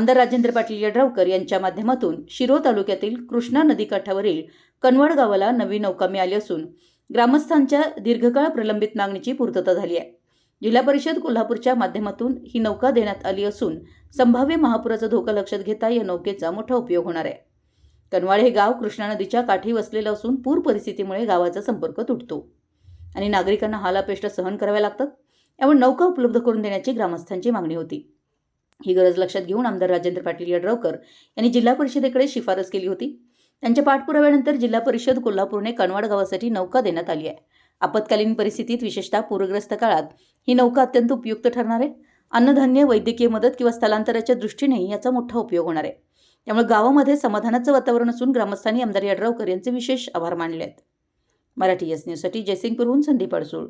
आमदार राजेंद्र पाटील यड्रावकर यांच्या माध्यमातून शिरो तालुक्यातील कृष्णा नदीकाठावरील कनवड गावाला नवी नौका मिळाली असून ग्रामस्थांच्या दीर्घकाळ प्रलंबित मागणीची पूर्तता झाली आहे. जिल्हा परिषद कोल्हापूरच्या माध्यमातून ही नौका देण्यात आली असून संभाव्य महापुराचा धोका लक्षात घेता या नौकेचा मोठा उपयोग होणार आहे. कनवाळ हे गाव कृष्णा नदीच्या काठी वसलेलं असून पूर परिस्थितीमुळे गावाचा संपर्क तुटतो आणि नागरिकांना हालापेष्ट सहन कराव्या लागतात. यामुळे नौका उपलब्ध करून देण्याची ग्रामस्थांची मागणी होती. ही गरज लक्षात घेऊन आमदार राजेंद्र पाटील यड्रावकर यांनी जिल्हा परिषदेकडे शिफारस केली होती. त्यांच्या पाठपुराव्यानंतर जिल्हा परिषद कोल्हापूरने कणवाड गावासाठी नौका देण्यात आली आहे. आपत्कालीन परिस्थितीत विशेषतः पूरग्रस्त काळात ही नौका अत्यंत उपयुक्त ठरणार आहे. अन्नधान्य वैद्यकीय मदत किंवा स्थलांतराच्या दृष्टीनेही याचा मोठा उपयोग होणार आहे. त्यामुळे गावामध्ये समाधानाचं वातावरण असून ग्रामस्थांनी आमदार यड्रावकर यांचे विशेष आभार मानले आहेत. मराठी एस न्यूजसाठी जयसिंगपूरहून संदीप अडसूळ.